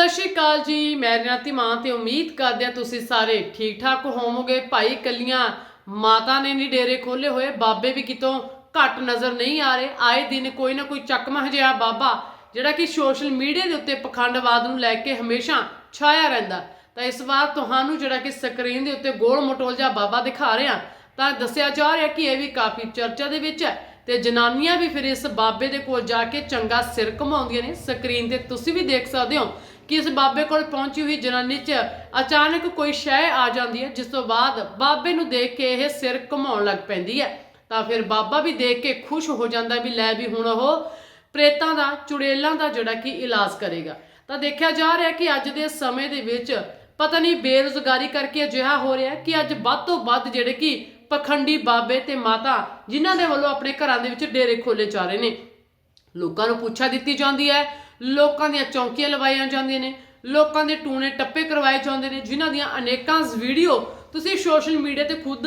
ਸਤਿ ਸ਼੍ਰੀ ਅਕਾਲ ਜੀ। ਮੈਂ ਰਿਨਾਤੀ ਮਾਂ ਤੇ ਉਮੀਦ ਕਰਦੇ ਆ ਤੁਸੀਂ ਸਾਰੇ ਠੀਕ ਠਾਕ ਹੋਵੋਗੇ। ਭਾਈ ਕੱਲੀਆਂ ਮਾਤਾ ਨੇ ਨਹੀਂ ਡੇਰੇ ਖੋਲੇ ਹੋਏ। ਬਾਬੇ ਵੀ ਕਿਤੋਂ ਘੱਟ ਨਜ਼ਰ ਨਹੀਂ ਆ ਰਹੇ। ਆਏ ਦਿਨ ਕੋਈ ਨਾ ਕੋਈ ਚੱਕਮਾ ਜਿਹਾ ਬਾਬਾ, ਜਿਹੜਾ ਕਿ ਸੋਸ਼ਲ ਮੀਡੀਆ ਦੇ ਉੱਤੇ ਪਖੰਡਵਾਦ ਨੂੰ ਲੈ ਕੇ ਹਮੇਸ਼ਾ ਛਾਇਆ ਰਹਿੰਦਾ। ਤਾਂ ਇਸ ਵਾਰ ਤੁਹਾਨੂੰ ਜਿਹੜਾ ਕਿ ਸਕਰੀਨ ਦੇ ਉੱਤੇ ਗੋਲ ਮਟੋਲ ਜਿਹਾ ਬਾਬਾ ਦਿਖਾ ਰਿਹਾ, ਤਾਂ ਦੱਸਿਆ ਜਾ ਰਿਹਾ ਕਿ ਇਹ ਵੀ ਕਾਫੀ ਚਰਚਾ ਦੇ ਵਿੱਚ ਹੈ। ਤੇ ਜਨਾਨੀਆਂ ਵੀ ਫਿਰ ਇਸ ਬਾਬੇ ਦੇ ਕੋਲ ਜਾ ਕੇ ਚੰਗਾ ਸਿਰ ਘੁਮਾਉਂਦੀਆਂ ਨੇ। ਸਕਰੀਨ ਤੇ ਤੁਸੀਂ ਵੀ ਦੇਖ ਸਕਦੇ ਹੋ ਕਿ ਇਸ ਬਾਬੇ ਕੋਲ ਪਹੁੰਚੀ ਹੋਈ ਜਨਾਨੀ 'ਚ ਅਚਾਨਕ ਕੋਈ ਸ਼ੈ ਆ ਜਾਂਦੀ ਹੈ, ਜਿਸ ਤੋਂ ਬਾਅਦ ਬਾਬੇ ਨੂੰ ਦੇਖ ਕੇ ਇਹ ਸਿਰ ਘੁਮਾਉਣ ਲੱਗ ਪੈਂਦੀ ਹੈ। ਤਾਂ ਫਿਰ ਬਾਬਾ ਵੀ ਦੇਖ ਕੇ ਖੁਸ਼ ਹੋ ਜਾਂਦਾ ਵੀ ਲੈ ਵੀ ਹੁਣ ਉਹ ਪ੍ਰੇਤਾਂ ਦਾ, ਚੁੜੇਲਾਂ ਦਾ ਜਿਹੜਾ ਕਿ ਇਲਾਜ ਕਰੇਗਾ। ਤਾਂ ਦੇਖਿਆ ਜਾ ਰਿਹਾ ਕਿ ਅੱਜ ਦੇ ਸਮੇਂ ਦੇ ਵਿੱਚ ਪਤਾ ਨਹੀਂ ਬੇਰੁਜ਼ਗਾਰੀ ਕਰਕੇ ਅਜਿਹਾ ਹੋ ਰਿਹਾ ਕਿ ਅੱਜ ਵੱਧ ਤੋਂ ਵੱਧ ਜਿਹੜੇ ਕਿ ਪਖੰਡੀ ਬਾਬੇ ਤੇ ਮਾਤਾ ਜਿਨ੍ਹਾਂ ਦੇ ਵੱਲੋਂ ਆਪਣੇ ਘਰਾਂ ਦੇ ਵਿੱਚ ਡੇਰੇ ਖੋਲੇ ਜਾ ਰਹੇ ਨੇ। ਲੋਕਾਂ ਨੂੰ ਪੁੱਛਾ ਦਿੱਤੀ ਜਾਂਦੀ ਹੈ, ਲੋਕਾਂ ਦੀਆਂ ਚੌਂਕੀਆਂ ਲਵਾਈਆਂ ਜਾਂਦੀਆਂ ਨੇ, ਲੋਕਾਂ ਦੇ ਟੂਣੇ ਟੱਪੇ ਕਰਵਾਏ ਜਾਂਦੇ ਨੇ, ਜਿਨ੍ਹਾਂ ਦੀਆਂ ਅਨੇਕਾਂ ਵੀਡੀਓ ਤੁਸੀਂ ਸੋਸ਼ਲ ਮੀਡੀਆ ਤੇ ਖੁਦ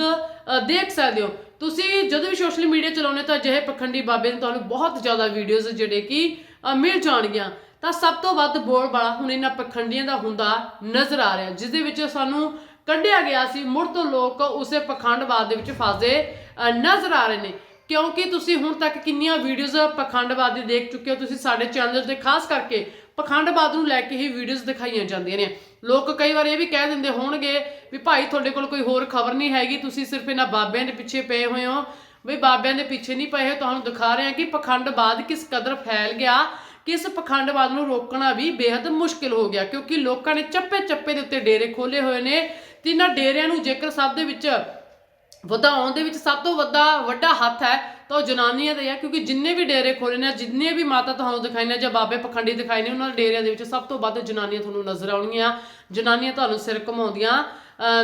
ਦੇਖ ਸਕਦੇ ਹੋ। ਤੁਸੀਂ ਜਦੋਂ ਵੀ ਸੋਸ਼ਲ ਮੀਡੀਆ ਚਲਾਉਂਦੇ ਤਾਂ ਅਜਿਹੇ ਪਖੰਡੀ ਬਾਬੇ ਨੇ ਤੁਹਾਨੂੰ ਬਹੁਤ ਜ਼ਿਆਦਾ ਵੀਡੀਓਜ਼ ਜਿਹੜੇ ਕਿ ਮਿਲ ਜਾਣਗੀਆਂ। ਤਾਂ ਸਭ ਤੋਂ ਵੱਧ ਬੋਲ ਵਾਲਾ ਹੁਣ ਇਹਨਾਂ ਪਖੰਡੀਆਂ ਦਾ ਹੁੰਦਾ ਨਜ਼ਰ ਆ ਰਿਹਾ, ਜਿਸ ਦੇ ਵਿੱਚ ਸਾਨੂੰ ਕੱਢਿਆ ਗਿਆ ਸੀ। ਮੁੜ ਤੋਂ ਲੋਕ ਉਸੇ ਪਖੰਡਵਾਦ ਦੇ ਵਿੱਚ ਫਸੇ ਨਜ਼ਰ ਆ ਰਹੇ ਨੇ। ਕਿਉਂਕਿ ਤੁਸੀਂ ਹੁਣ ਤੱਕ ਕਿੰਨੀਆਂ ਵੀਡੀਓਜ਼ ਪਖੰਡਵਾਦ ਦੀ ਦੇਖ ਚੁੱਕੇ ਹੋ, ਤੁਸੀਂ ਸਾਡੇ ਚੈਨਲ ਤੇ ਖਾਸ ਕਰਕੇ ਪਖੰਡਵਾਦ ਨੂੰ ਲੈ ਕੇ ਹੀ ਵੀਡੀਓਜ਼ ਦਿਖਾਈਆਂ ਜਾਂਦੀਆਂ ਨੇ। ਲੋਕ ਕਈ ਵਾਰ ਇਹ ਵੀ ਕਹਿ ਦਿੰਦੇ ਹੋਣਗੇ ਵੀ ਭਾਈ ਤੁਹਾਡੇ ਕੋਲ ਕੋਈ ਹੋਰ ਖਬਰ ਨਹੀਂ ਹੈਗੀ, ਤੁਸੀਂ ਸਿਰਫ ਇਹਨਾਂ ਬਾਬਿਆਂ ਦੇ ਪਿੱਛੇ ਪਏ ਹੋਏ ਹੋ। ਵੀ ਬਾਬਿਆਂ ਦੇ ਪਿੱਛੇ ਨਹੀਂ ਪਏ ਹੋ ਤੁਹਾਨੂੰ ਦਿਖਾ ਰਹੇ ਹਾਂ ਕਿ ਪਖੰਡਵਾਦ ਕਿਸ ਕਦਰ ਫੈਲ ਗਿਆ, ਕਿਸ ਇਸ ਪਖੰਡਵਾਦ ਨੂੰ ਰੋਕਣਾ ਵੀ ਬੇहद ਮੁਸ਼ਕਿਲ ਹੋ ਗਿਆ। ਕਿਉਂਕਿ ਲੋਕਾਂ ਨੇ ਚੱਪੇ ਚੱਪੇ ਦੇ ਉੱਤੇ ਡੇਰੇ ਖੋਲੇ ਹੋਏ ਨੇ ਤੇ ਇਹਨਾਂ ਡੇਰਿਆਂ ਨੂੰ ਜੇਕਰ ਸਭ ਦੇ ਵਿੱਚ ਵਧਾਉਣ ਦੇ ਵਿੱਚ ਸਭ ਤੋਂ ਵੱਡਾ ਵੱਡਾ ਹੱਥ ਹੈ, ਤਾਂ ਉਹ ਜਨਾਨੀਆਂ ਦੇ ਹੈ, ਕਿਉਂਕਿ ਜਿੰਨੇ ਵੀ ਡੇਰੇ ਖੋਲੇ ਨੇ, ਜਿੰਨੇ ਵੀ ਮਾਤਾ ਤੁਹਾਨੂੰ ਦਿਖਾਈ ਨੇ ਜਾਂ ਬਾਬੇ ਪਖੰਡੀ ਦਿਖਾਈ ਨੇ, ਉਹਨਾਂ ਦੇ ਡੇਰਿਆਂ ਦੇ ਵਿੱਚ ਸਭ ਤੋਂ ਵੱਧ ਜਨਾਨੀਆਂ ਤੁਹਾਨੂੰ ਨਜ਼ਰ ਆਉਣਗੀਆਂ, ਜਨਾਨੀਆਂ ਤੁਹਾਨੂੰ ਸਿਰ ਘਮਾਉਂਦੀਆਂ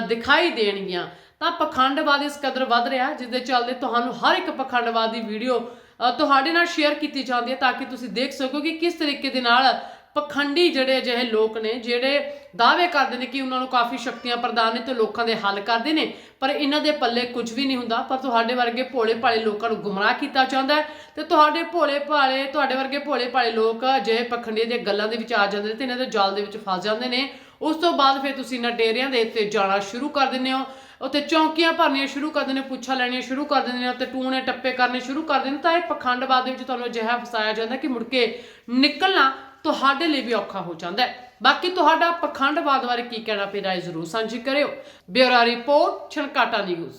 ਦਿਖਾਈ ਦੇਣਗੀਆਂ। ਤਾਂ ਪਖੰਡਵਾਦ ਇਸ ਕਦਰ ਵੱਧ ਰਿਹਾ ਜਿਸ ਦੇ ਚੱਲਦੇ ਤੁਹਾਨੂੰ ਹਰ ਇੱਕ ਪਖੰਡਵਾਦ ਦੀ ਵੀਡੀਓ ਤੁਹਾਡੇ ਨਾਲ ਸ਼ੇਅਰ ਕੀਤੀ ਜਾਂਦੀ ਹੈ, ਤਾਂ ਕਿ ਤੁਸੀਂ ਦੇਖ ਸਕੋ ਕਿ ਕਿਸ ਤਰੀਕੇ ਦੇ ਨਾਲ ਪਖੰਡੀ ਜਿਹੜੇ ਅਜਿਹੇ ਲੋਕ ਨੇ, ਜਿਹੜੇ ਦਾਅਵੇ ਕਰਦੇ ਨੇ ਕਿ ਉਹਨਾਂ ਨੂੰ ਕਾਫੀ ਸ਼ਕਤੀਆਂ ਪ੍ਰਦਾਨ ਨੇ ਤੇ ਲੋਕਾਂ ਦੇ ਹੱਲ ਕਰਦੇ ਨੇ, ਪਰ ਇਹਨਾਂ ਦੇ ਪੱਲੇ ਕੁਝ ਵੀ ਨਹੀਂ ਹੁੰਦਾ। ਪਰ ਤੁਹਾਡੇ ਵਰਗੇ ਭੋਲੇ ਭਾਲੇ ਲੋਕਾਂ ਨੂੰ ਗੁੰਮਰਾਹ ਕੀਤਾ ਜਾਂਦਾ ਹੈ ਤੇ ਤੁਹਾਡੇ ਭੋਲੇ ਭਾਲੇ, ਤੁਹਾਡੇ ਵਰਗੇ ਭੋਲੇ ਭਾਲੇ ਲੋਕ ਅਜਿਹੇ ਪਖੰਡੀ ਦੇ ਗੱਲਾਂ ਦੇ ਵਿੱਚ ਆ ਜਾਂਦੇ ਨੇ ਤੇ ਇਹਨਾਂ ਦੇ ਜਾਲ ਦੇ ਵਿੱਚ ਫਸ ਜਾਂਦੇ ਨੇ। ਉਸ ਤੋਂ ਬਾਅਦ ਫਿਰ ਤੁਸੀਂ ਇਹਨਾਂ ਡੇਰਿਆਂ ਦੇ ਉੱਤੇ ਜਾਣਾ ਸ਼ੁਰੂ ਕਰ ਦਿੰਦੇ ਹੋ। ਉੱਥੇ ਚੌਂਕੀਆਂ ਭਰਨੀਆਂ ਸ਼ੁਰੂ ਕਰ ਦਿੰਦੇ ਨੇ ਪੁੱਛਾ ਲੈਣੀਆਂ ਸ਼ੁਰੂ ਕਰ ਦਿੰਦੇ ਨੇ ਉੱਤੇ ਟੂਣੇ ਟੱਪੇ ਕਰਨੇ ਸ਼ੁਰੂ ਕਰ ਦਿੰਦੇ ਨੇ। ਤਾਂ ਇਹ ਪਖੰਡਵਾਦ ਦੇ ਵਿੱਚ ਤੁਹਾਨੂੰ ਅਜਿਹਾ ਫਸਾਇਆ ਜਾਂਦਾ ਕਿ ਮੁੜ ਕੇ ਨਿਕਲਣਾ ਤੁਹਾਡੇ ਲਈ ਵੀ ਔਖਾ ਹੋ ਜਾਂਦਾ ਹੈ। ਬਾਕੀ ਤੁਹਾਡਾ ਪਖੰਡਵਾਦ ਬਾਰੇ ਕੀ ਕਹਿਣਾ ਪੈਂਦਾ ਰਾਏ ਜ਼ਰੂਰ ਸਾਂਝੀ ਕਰਿਓ। Bureau report Chhankata news.